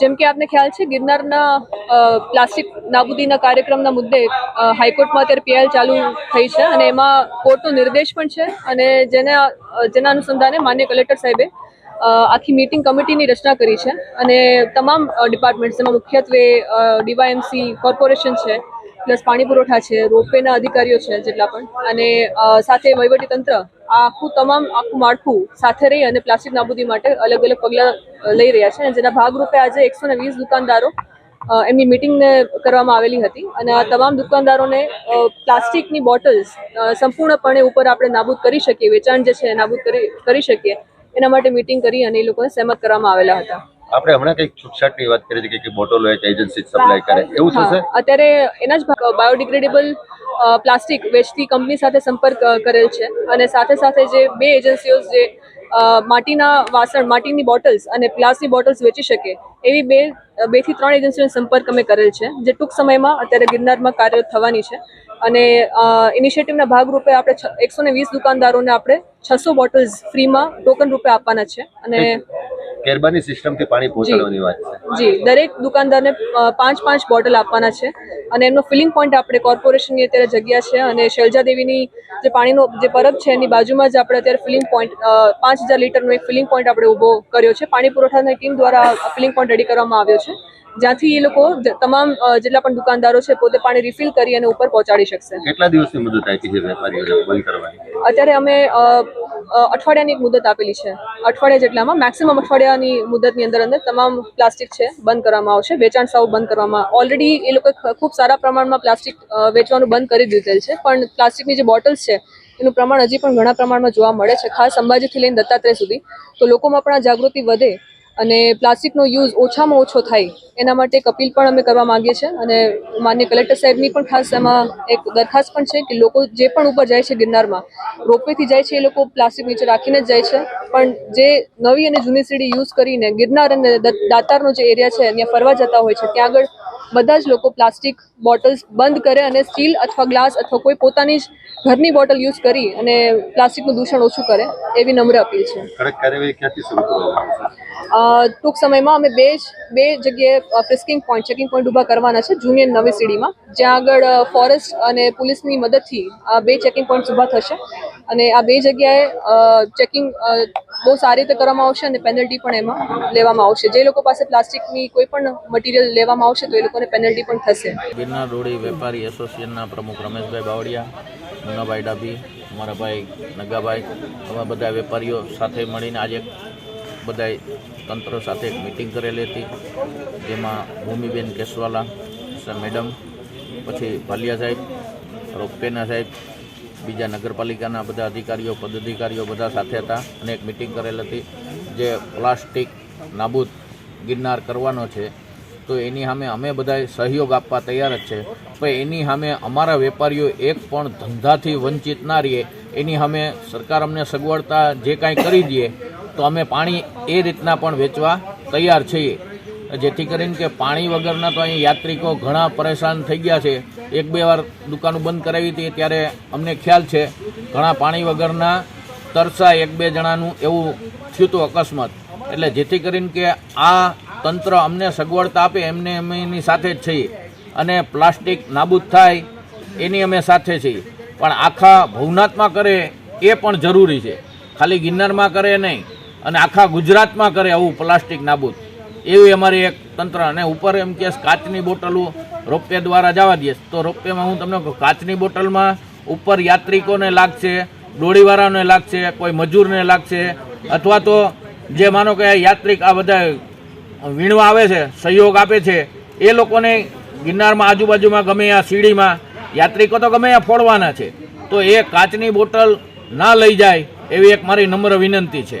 જેમ કે આપને ખ્યાલ છે, ગિરનારના પ્લાસ્ટિક નાબૂદીના કાર્યક્રમના મુદ્દે હાઈકોર્ટમાં અત્યારે પીએલ ચાલુ થઈ છે અને એમાં કોર્ટનો નિર્દેશ પણ છે અને જેના જેના અનુસંધાને માન્ય કલેક્ટર સાહેબે આખી મીટિંગ કમિટીની રચના કરી છે અને તમામ ડિપાર્ટમેન્ટ્સ, જેમાં મુખ્યત્વે ડીવાયએમસી કોર્પોરેશન છે પ્લસ પાણી પુરવઠા છે, રોપવેના અધિકારીઓ છે જેટલા પણ. અને સાથે તંત્ર આખું તમામ આખું માળખું સાથે રહી અને પ્લાસ્ટિક નાબૂદી માટે અલગ અલગ પગલાં લઈ રહ્યા છે અને જેના ભાગરૂપે આજે એકસો વીસ દુકાનદારો એમની મિટિંગને કરવામાં આવેલી હતી. અને આ તમામ દુકાનદારોને પ્લાસ્ટિકની બોટલ્સ સંપૂર્ણપણે ઉપર આપણે નાબૂદ કરી શકીએ, વેચાણ જે છે નાબૂદ કરી કરી શકીએ. એના માટે મિટિંગ કરી અને એ લોકોને સહેમત કરવામાં આવેલા હતા. આપણે હમણાં કંઈક છૂટછાટની વાત કરી હતી કે બોટલો એક એજન્સી સપ્લાય કરે. એવું થશે? અત્યારે એના જ બાયોડિગ્રેડેબલ પ્લાસ્ટિક વેચતી કંપની સાથે સંપર્ક કરેલ છે. અને સાથે સાથે જે બે એજન્સીઓ જે માટીના વાસણ માટીની બોટલ્સ અને ગ્લાસની બોટલ્સ વેચી શકે એવી બે બેથી ત્રણ એજન્સીઓનો સંપર્ક અમે કરેલ છે જે ટૂંક સમયમાં અત્યારે ગિરનારમાં કાર્યરત થવાની છે. અને ઇનિશિયેટિવના ભાગરૂપે આપણે એકસો ને વીસ દુકાનદારોને આપણે છસો બોટલ્સ ફ્રીમાં ટોકન રૂપે આપવાના છે અને કેરબાની સિસ્ટમથી પાણી પહોંચાડવાની વાત છે. જી દરેક દુકાનદારને પાંચ પાંચ બોટલ આપવાના છે અને એમનો ફિલિંગ પોઈન્ટ આપણે કોર્પોરેશનની અત્યારે જગ્યા છે અને શૈલજા દેવીની જે પાણીનો જે પરબ છે એની બાજુમાં જ આપણે અત્યારે ફિલિંગ પોઈન્ટ પાંચ હજાર લીટરનો એક ફિલિંગ પોઈન્ટ આપણે ઊભો કર્યો છે. પાણી પુરવઠાની ટીમ દ્વારા ફિલિંગ પોઈન્ટ રેડી કરવામાં આવ્યો છે. જ્યાંથી એ લોકો તમામ જેટલા પણ દુકાનદારો છે પોતે પાણી રિફિલ કરી અને ઉપર પહોંચાડી શકશે. કેટલા દિવસની મુદત આપી છે વેપારીઓને બંધ કરવાની? અત્યારે અમે અઠવાડિયાની એક મુદત આપેલી છે. અઠવાડિયા જેટલામાં મેક્સિમમ અઠવાડિયાની મુદતની અંદર અંદર તમામ પ્લાસ્ટિક છે બંધ કરવામાં આવશે. વેચાણ સાવ બંધ કરવામાં ઓલરેડી એ લોકો ખૂબ સારા પ્રમાણમાં પ્લાસ્ટિક વેચવાનું બંધ કરી દીધેલ છે. પણ પ્લાસ્ટિકની જે બોટલ્સ છે એનું પ્રમાણ હજી પણ ઘણા પ્રમાણમાં જોવા મળે છે. ખાસ અંબાજીથી લઈને દત્તાત્રેય સુધી. તો લોકોમાં પણ આ જાગૃતિ વધે અને પ્લાસ્ટિકનો યુઝ ઓછામાં ઓછો થાય એના માટે એક અપીલ પણ અમે કરવા માંગીએ છીએ અને માન્ય કલેક્ટર સાહેબની પણ ખાસ એમાં એક દરખાસ્ત પણ છે કે લોકો જે પણ ઉપર જાય છે ગિરનારમાં, રોપવેથી જાય છે એ લોકો પ્લાસ્ટિક નીચે રાખીને જ જાય છે. પણ જે નવી અને જૂની સીડી યુઝ કરીને ગિરનાર અને દાતારનો જે એરિયા છે, ત્યાં ફરવા જતા હોય છે, ત્યાં આગળ બધા જ લોકો પ્લાસ્ટિક બોટલ્સ બંધ કરે અને સ્ટીલ અથવા ગ્લાસ અથવા કોઈ પોતાની જ ઘરની બોટલ યુઝ કરી અને પ્લાસ્ટિકનું દૂષણ ઓછું કરે એવી નમ્ર અપીલ છે. ટૂંક સમયમાં અમે બે જ બે જગ્યાએ ફ્રિસ્કિંગ પોઈન્ટ ચેકિંગ પોઈન્ટ ઊભા કરવાના છે જૂની નવી સીડીમાં. જ્યાં આગળ ફોરેસ્ટ અને પોલીસની મદદથી આ બે ચેકિંગ પોઈન્ટ ઊભા થશે. અને આ બે જગ્યાએ ચેકિંગ બહુ સારી રીતે કરવામાં આવશે અને પેનલ્ટી પણ એમાં લેવામાં આવશે. જે લોકો પાસે પ્લાસ્ટિકની કોઈ પણ મટીરિયલ લેવામાં આવશે તો એ લોકોને પેનલ્ટી પણ થશે. ગિરનાર રોડી વેપારી એસોસિએશનના પ્રમુખ રમેશભાઈ બાવળિયા મુનાભાઈ ડાભી, અમારા ભાઈ નગાભાઈ અમે બધા વેપારીઓ સાથે મળીને આજે બધાય તંત્ર સાથે એક મિટિંગ કરેલી હતી, જેમાં ભૂમિબેન કેસવાલા મેડમ, પછી ભાલિયા સાહેબ રોપવેના સાહેબ બીજા નગરપાલિકાના બધા અધિકારીઓ, પદાધિકારીઓ બધા સાથે હતા અને એક મિટિંગ કરેલ હતી જે પ્લાસ્ટિક નાબૂદ ગિરનાર કરવાનો છે. તો એની સામે અમે બધા સહયોગ આપવા તૈયાર જ છે. પણ એની સામે અમારા વેપારીઓ એક પણ ધંધાથી વંચિત ના રહીએ. એની સામે સરકાર અમને સગવડતા જે કાંઈ કરી દે તો અમે પાણી એ રીતના પણ વેચવા તૈયાર છીએ. જેથી કરીને કે પાણી વગરના તો અહીં યાત્રિકો ઘણા પરેશાન થઈ ગયા છે. એક બે વાર દુકાનો બંધ કરાવી હતી ત્યારે અમને ખ્યાલ છે, ઘણા પાણી વગરના તરસા એક બે જણાનું એવું થયું હતું અકસ્માત. એટલે જેથી કરીને કે આ તંત્ર અમને સગવડતા આપે એમને અમે એની સાથે જ છીએ. અને પ્લાસ્ટિક નાબૂદ થાય એની અમે સાથે છીએ. પણ આખા ભવનાથમાં કરે એ પણ જરૂરી છે. ખાલી ગિરનારમાં કરે નહીં, અને આખા ગુજરાતમાં કરે આવું પ્લાસ્ટિક નાબૂદ. એવી અમારી એક તંત્ર અને ઉપર એમ કે કાચની બોટલો રોપવે દ્વારા જવા દઈએ તો રોપવેમાં હું તમને કાચની બોટલમાં ઉપર યાત્રિકોને લાગશે, દોડીવાળાને લાગશે, કોઈ મજૂરને લાગશે, અથવા તો જે માનો કે યાત્રિક આ બધા વીણવા આવે છે, સહયોગ આપે છે, એ લોકોને ગિરનારમાં આજુબાજુમાં ગમે આ સીડીમાં, યાત્રિકો તો ગમે ત્યાં ફોડવાના છે. તો એ કાચની બોટલ ના લઈ જાય એવી એક મારી નમ્ર વિનંતી છે.